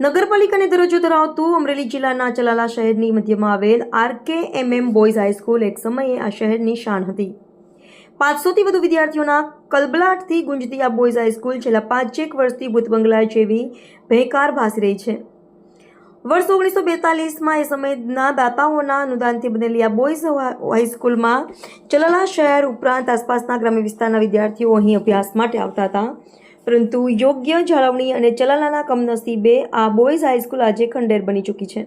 નગરપાલિકાને દરજ્જો ધરાવતું અમરેલી જિલ્લાના ચલાલા શહેરની મધ્યમાં આવેલ આરકે એમએમ બોયઝ હાઈસ્કૂલ એક સમયે આ શહેરની શાન હતી. પાંચસોથી વધુ વિદ્યાર્થીઓના કલબલાટથી ગુંજતી આ બોયઝ હાઈસ્કૂલ છેલ્લા પાંચેક વર્ષથી ભૂત બંગલા જેવી ભેકાર ભાસી રહી છે. વર્ષ ઓગણીસો બેતાલીસમાં એ સમયના દાતાઓના અનુદાનથી બનેલી આ બોયઝ હાઈસ્કૂલમાં ચલાલા શહેર ઉપરાંત આસપાસના ગ્રામ્ય વિસ્તારના વિદ્યાર્થીઓ અહીં અભ્યાસ માટે આવતા હતા. પરંતુ યોગ્ય જાળવણી અને ચલાલાના કમનસીબે આ બોયઝ હાઈસ્કૂલ આજે ખંડેર બની ચૂકી છે.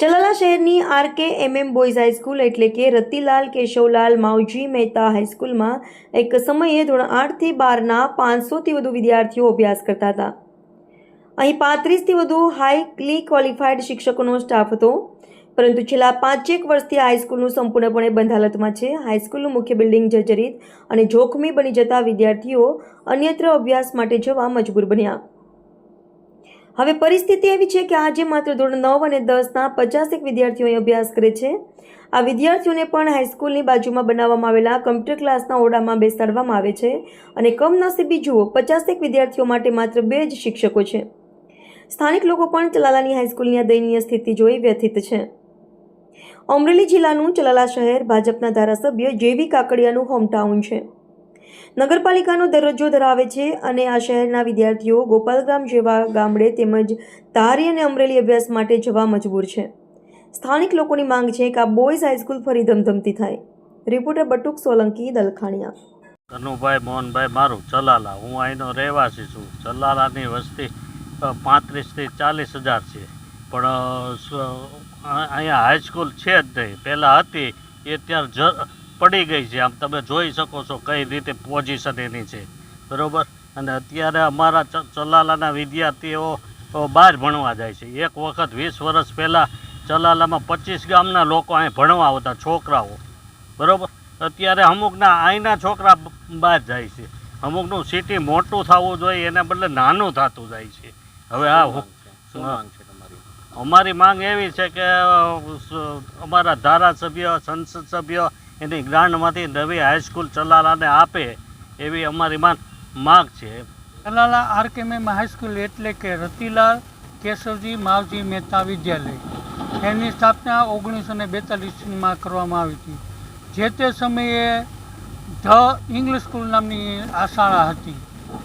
ચલાલા શહેરની આરકે એમએમ બોયઝ હાઈસ્કૂલ એટલે કે રતિલાલ કેશવલાલ માવજી મહેતા હાઈસ્કૂલમાં એક સમયે ધોરણ આઠથી બારના પાંચસોથી વધુ વિદ્યાર્થીઓ અભ્યાસ કરતા હતા. અહીં પાંત્રીસથી વધુ હાઈલી ક્વોલિફાઈડ શિક્ષકોનો સ્ટાફ હતો. પરંતુ છેલ્લા પાંચેક વર્ષથી હાઈસ્કૂલનું સંપૂર્ણપણે બંધ હાલતમાં છે. હાઈસ્કૂલનું મુખ્ય બિલ્ડિંગ જર્જરિત અને જોખમી બની જતા વિદ્યાર્થીઓ અન્યત્ર અભ્યાસ માટે જવા મજબૂર બન્યા. હવે પરિસ્થિતિ એવી છે કે આજે માત્ર ધોરણ નવ અને દસના પચાસેક વિદ્યાર્થીઓ અભ્યાસ કરે છે. આ વિદ્યાર્થીઓને પણ હાઈસ્કૂલની બાજુમાં બનાવવામાં આવેલા કમ્પ્યુટર ક્લાસના ઓરડામાં બેસાડવામાં આવે છે અને કમનસીબી જુઓ, પચાસેક વિદ્યાર્થીઓ માટે માત્ર બે જ શિક્ષકો છે. સ્થાનિક લોકો પણ ચલાલાની હાઈસ્કૂલની આ દયનીય સ્થિતિ જોઈ વ્યથિત છે. અમરેલી જિલ્લાનું ચલાલા શહેર ભાજપના ધારાસભ્ય જેવી કાકડિયાનું હોમટાઉન છે. નગરપાલિકાનો દરજ્જો ધરાવે છે અને આ શહેરના વિદ્યાર્થીઓ ગોપાલગ્રામ જેવા ગામડે તેમજ ધારી અને અમરેલી અભ્યાસ માટે જવા મજબૂર છે. સ્થાનિક લોકોની માંગ છે કે આ બોયઝ હાઈસ્કૂલ ફરી ધમધમતી થાય. રિપોર્ટર બટુક સોલંકી, દલખાણિયા. કનુભાઈ, મોહનભાઈ, મારું ચલાલા. હું અહીંનો રહેવાસી છું. ચલાલાની વસ્તી પાંત્રીસથી ચાલીસ હજાર છે. પણ અહીંયા હાઈસ્કૂલ છે જ નહીં. પહેલાં હતી એ ત્યાં જ પડી ગઈ છે. આમ તમે જોઈ શકો છો કઈ રીતે પોઝિશન એની છે. બરાબર? અને અત્યારે અમારા ચલાલાના વિદ્યાર્થીઓ બહાર ભણવા જાય છે. એક વખત વીસ વર્ષ પહેલાં ચલાલામાં પચીસ ગામના લોકો અહીં ભણવા આવતા છોકરાઓ. બરાબર? અત્યારે અમુકના અહીંના છોકરા બહાર જાય છે. અમુકનું સિટી મોટું થવું જોઈએ એના બદલે નાનું થતું જાય છે. હવે આ શું છે? અમારી માંગ એવી છે કે અમારા ધારાસભ્ય સંસદ સભ્ય એની ગ્રાન્ટમાંથી નવી હાઈસ્કૂલ ચલાલાને આપે એવી અમારી માંગ છે. કલાલા આરકેએમ હાઈસ્કૂલ એટલે કે રતિલાલ કેશવજી માવજી મહેતા વિદ્યાલય. એની સ્થાપના ઓગણીસો ને બેતાલીસમાં કરવામાં આવી હતી. જે તે સમયે ધ ઇંગ્લિશ સ્કૂલ નામની આ શાળા હતી,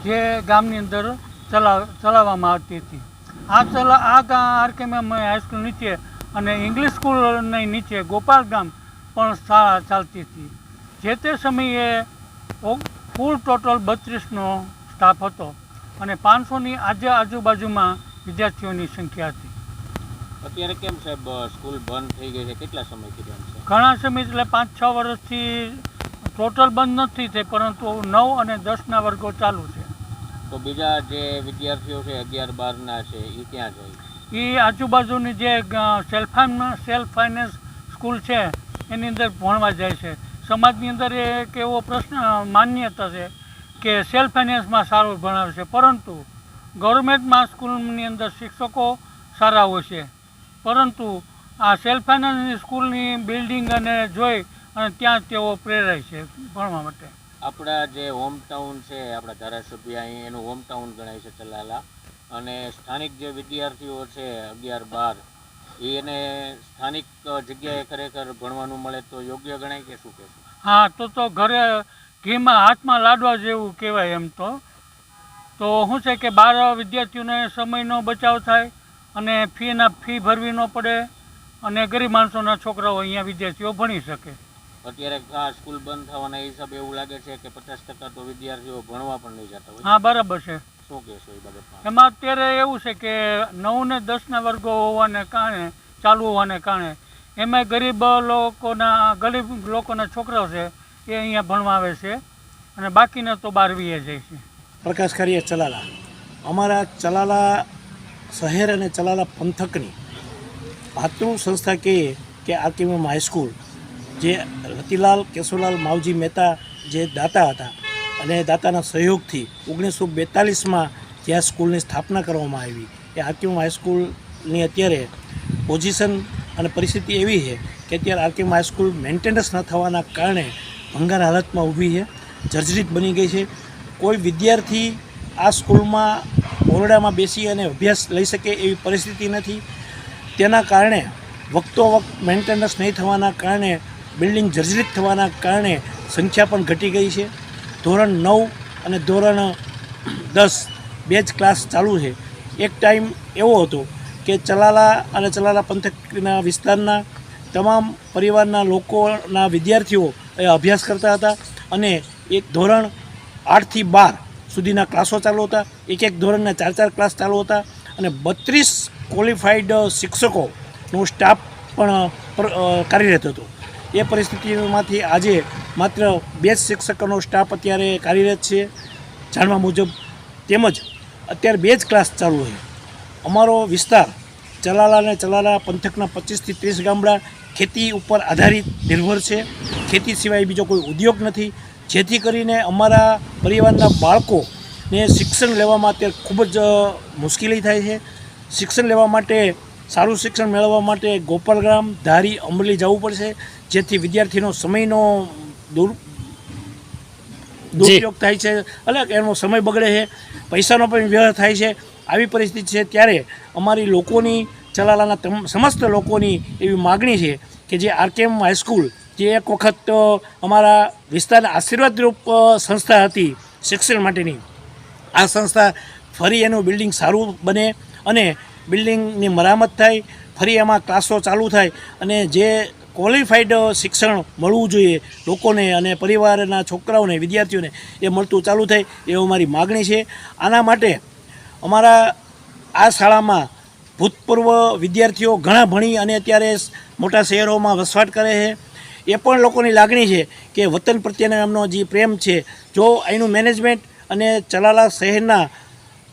જે ગામની અંદર ચલાવ, ચલાવવામાં આવતી હતી. આ ચલા આ ગા આરકેએમ હાઈસ્કૂલ નીચે અને ઇંગ્લિશ સ્કૂલની નીચે ગોપાલ ગામ પણ શાળા ચાલતી હતી. જે તે સમયે કુલ ટોટલ બત્રીસનો સ્ટાફ હતો અને પાંચસોની આજે આજુબાજુમાં વિદ્યાર્થીઓની સંખ્યા હતી. અત્યારે કેમ સાહેબ સ્કૂલ બંધ થઈ ગઈ છે? કેટલા સમયથી બંધ છે? ઘણા સમય એટલે પાંચ છ વર્ષથી ટોટલ બંધ નથી થઈ પરંતુ નવ અને દસના વર્ગો ચાલુ છે. તો બીજા જે વિદ્યાર્થીઓ છે, અગિયાર બારના છે એ ક્યાં જાય? એ આજુબાજુની જે સેલ્ફ સેલ્ફ ફાઇનાન્સ સ્કૂલ છે, એની અંદર ભણવા જાય છે. સમાજની અંદર એક એવો પ્રશ્ન માન્યતા છે કે સેલ્ફ ફાઇનાન્સમાં સારું ભણાવે છે. પરંતુ ગવર્મેન્ટમાં સ્કૂલની અંદર શિક્ષકો સારા હોય છે. પરંતુ આ સેલ્ફ ફાઇનાન્સની સ્કૂલની બિલ્ડિંગ અને જોઈ અને ત્યાં તેઓ પ્રેરાય છે ભણવા માટે. આપણા જે હોમટાઉન છે, આપણા ધારાસભ્ય અહીં, એનું હોમટાઉન ગણાય છે ચલાલા. અને સ્થાનિક જે વિદ્યાર્થીઓ છે, અગિયાર બાર, એને સ્થાનિક જગ્યાએ ખરેખર ભણવાનું મળે તો યોગ્ય ગણાય કે શું કહેશું? હા, તો તો ઘરે ઘીમાં હાથમાં લાડવા જેવું કહેવાય એમ તો. તો શું છે કે બાર વિદ્યાર્થીઓને સમયનો બચાવ થાય અને ફીના ફી ભરવી ન પડે અને ગરીબ માણસોના છોકરાઓ અહીંયા વિદ્યાર્થીઓ ભણી શકે. અત્યારે આ સ્કૂલ બંધ થવાના હિસાબે એવું લાગે છે કે પચાસ ટકા તો વિદ્યાર્થીઓ ભણવા પણ નહીં જતા હોય. હા બરાબર છે. શું કહેશો એ બાબતમાં? એમાં અત્યારે એવું છે કે નવ ને દસના વર્ગો હોવાને કારણે ચાલુ હોવાને કારણે એમાં ગરીબ લોકોના ગરીબ લોકોના છોકરાઓ છે એ અહીંયા ભણવા આવે છે અને બાકીના તો બારવીએ જાય છે. પ્રકાશ કરીએ ચલાલા. અમારા ચલાલા શહેર અને ચલાલા પંથકની ભાતૃ સંસ્થા કહીએ કે આરકેએમ હાઈસ્કૂલ જે રતિલાલ કેશુલાલ માવજી મહેતા જે દાતા હતા અને દાતાના સહયોગથી ઓગણીસો બેતાલીસમાં જ્યાં સ્કૂલની સ્થાપના કરવામાં આવી. એ આરકેએમ હાઈસ્કૂલની અત્યારે પોઝિશન અને પરિસ્થિતિ એવી છે કે અત્યારે આરકેએમ હાઈસ્કૂલ મેન્ટેનન્સ ન થવાના કારણે ભંગાર હાલતમાં ઊભી છે, જર્જરિત બની ગઈ છે. કોઈ વિદ્યાર્થી આ સ્કૂલમાં ઓરડામાં બેસી અને અભ્યાસ લઈ શકે એવી પરિસ્થિતિ નથી. તેના કારણે વખતો વખત મેન્ટેનન્સ નહીં થવાના કારણે બિલ્ડિંગ જર્જરિત થવાના કારણે સંખ્યા પણ ઘટી ગઈ છે. ધોરણ નવ અને ધોરણ દસ બે જ ક્લાસ ચાલુ છે. એક ટાઈમ એવો હતો કે ચલાલા અને ચલાલા પંથકના વિસ્તારના તમામ પરિવારના લોકોના વિદ્યાર્થીઓ એ અભ્યાસ કરતા હતા અને એક ધોરણ આઠથી બાર સુધીના ક્લાસો ચાલુ હતા. એક એક ધોરણના ચાર ચાર ક્લાસ ચાલુ હતા અને બત્રીસ ક્વોલિફાઈડ શિક્ષકોનો સ્ટાફ પણ કાર્યરત હતો. એ પરિસ્થિતિમાંથી આજે માત્ર બે જ શિક્ષકોનો સ્ટાફ અત્યારે કાર્યરત છે. જાણવા મુજબ તેમજ અત્યારે બે જ ક્લાસ ચાલુ છે. અમારો વિસ્તાર ચલાલા અને ચલાલા પંથકના પચીસથી ત્રીસ ગામડા ખેતી ઉપર આધારિત નિર્ભર છે. ખેતી સિવાય બીજો કોઈ ઉદ્યોગ નથી. જેથી કરીને અમારા પરિવારના બાળકોને શિક્ષણ લેવામાં અત્યારે ખૂબ જ મુશ્કેલી થાય છે. શિક્ષણ લેવા માટે સારું શિક્ષણ મેળવવા માટે ગોપાલગ્રામ ધારી અમરેલી જવું પડશે જેથી વિદ્યાર્થીનો સમયનો દુર દુરુપયોગ થાય છે એટલે એનો સમય બગડે છે. પૈસાનો પણ વ્યય થાય છે. આવી પરિસ્થિતિ છે ત્યારે અમારી લોકોની ચલાલાના સમસ્ત લોકોની એવી માગણી છે કે જે આરકેએમ હાઈસ્કૂલ જે એક વખત અમારા વિસ્તારના આશીર્વાદરૂપ સંસ્થા હતી શિક્ષણ માટેની. આ સંસ્થા ફરી એનું બિલ્ડિંગ સારું બને અને બિલ્ડિંગની મરામત થાય, ફરી એમાં ક્લાસો ચાલુ થાય અને જે ક્વોલિફાઈડ શિક્ષણ મળવું જોઈએ લોકોને અને પરિવારના છોકરાઓને, વિદ્યાર્થીઓને એ મળતું ચાલુ થાય એવી અમારી માગણી છે. આના માટે અમારા આ શાળામાં ભૂતપૂર્વ વિદ્યાર્થીઓ ઘણા ભણી અને અત્યારે મોટા શહેરોમાં વસવાટ કરે છે. એ પણ લોકોની લાગણી છે કે વતન પ્રત્યેનો એમનો જે પ્રેમ છે, જો અહીંનું મેનેજમેન્ટ અને ચલાલા શહેરના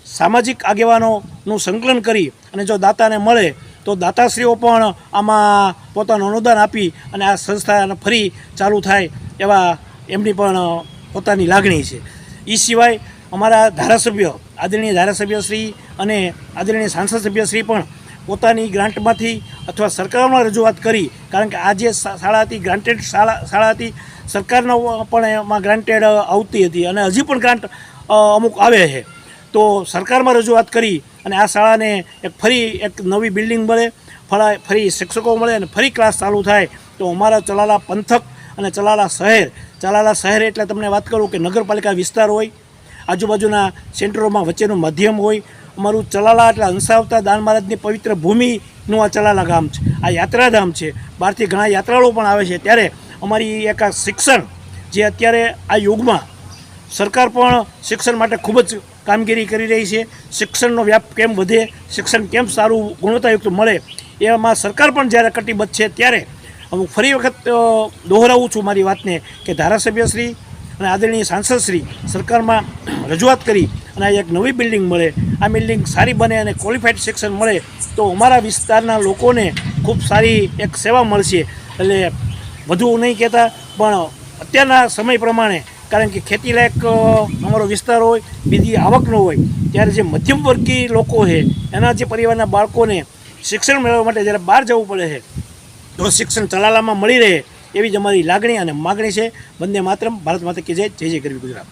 સામાજિક આગેવાનોનું સંકલન કરી અને જો દાતાને મળે, તો દાતાશ્રીઓ પણ આમાં પોતાનું અનુદાન આપી અને આ સંસ્થા ફરી ચાલુ થાય એવા એમની પણ પોતાની લાગણી છે. એ સિવાય અમારા ધારાસભ્ય, આદરણીય ધારાસભ્યશ્રી અને આદરણીય સાંસદ સભ્યશ્રી પણ પોતાની ગ્રાન્ટમાંથી અથવા સરકારમાં રજૂઆત કરી, કારણ કે આ જે શાળા હતી, ગ્રાન્ટેડ શાળા શાળા હતી, સરકારનો પણ એમાં ગ્રાન્ટેડ આવતી હતી અને હજી પણ ગ્રાન્ટ અમુક આવે છે. તો સરકારમાં રજૂઆત કરી અને આ શાળાને એક ફરી એક નવી બિલ્ડિંગ મળે, ફળા, ફરી શિક્ષકો મળે અને ફરી ક્લાસ ચાલુ થાય. તો અમારા ચલાલા પંથક અને ચલાલા શહેર ચલાલા શહેર એટલે તમને વાત કરું કે નગરપાલિકા વિસ્તાર હોય, આજુબાજુના સેન્ટરોમાં વચ્ચેનું માધ્યમ હોય, અમારું ચલાલા એટલે હંસાવતા દાન મહારાજની પવિત્ર ભૂમિનું આ ચલાલા ગામ છે, આ યાત્રાધામ છે. બહારથી ઘણા યાત્રાળુઓ પણ આવે છે. ત્યારે અમારી એક આ શિક્ષણ જે અત્યારે આ યુગમાં સરકાર પણ શિક્ષણ માટે ખૂબ જ કામગીરી કરી રહી છે. શિક્ષણનો વ્યાપ કેમ વધે? શિક્ષણ કેમ સારું ગુણવત્તાયુક્ત મળે? એમાં સરકાર પણ જ્યારે કટિબદ્ધ છે ત્યારે હું ફરી વખત દોહરાવું છું મારી વાતને કે ધારાસભ્યશ્રી અને આદરણીય સાંસદશ્રી સરકારમાં રજૂઆત કરી અને એક નવી બિલ્ડિંગ મળે. આ બિલ્ડિંગ સારી બને અને ક્વોલિફાઈડ શિક્ષણ મળે તો અમારા વિસ્તારના લોકોને ખૂબ સારી એક સેવા મળશે. એટલે વધુ નહીં કહેતા, પણ અત્યારના સમય પ્રમાણે કારણ કે ખેતીલાયક અમારો વિસ્તાર હોય, બીજી આવકનો હોય, ત્યારે જે મધ્યમ વર્ગીય લોકો છે, એના જે પરિવારના બાળકોને શિક્ષણ મેળવવા માટે જ્યારે બહાર જવું પડે છે, તો શિક્ષણ ચલાલામાં મળી રહે એવી જ અમારી લાગણી અને માગણી છે. વંદે માત્ર ભારત માતા કે જય. જય જય ગરવી ગુજરાત.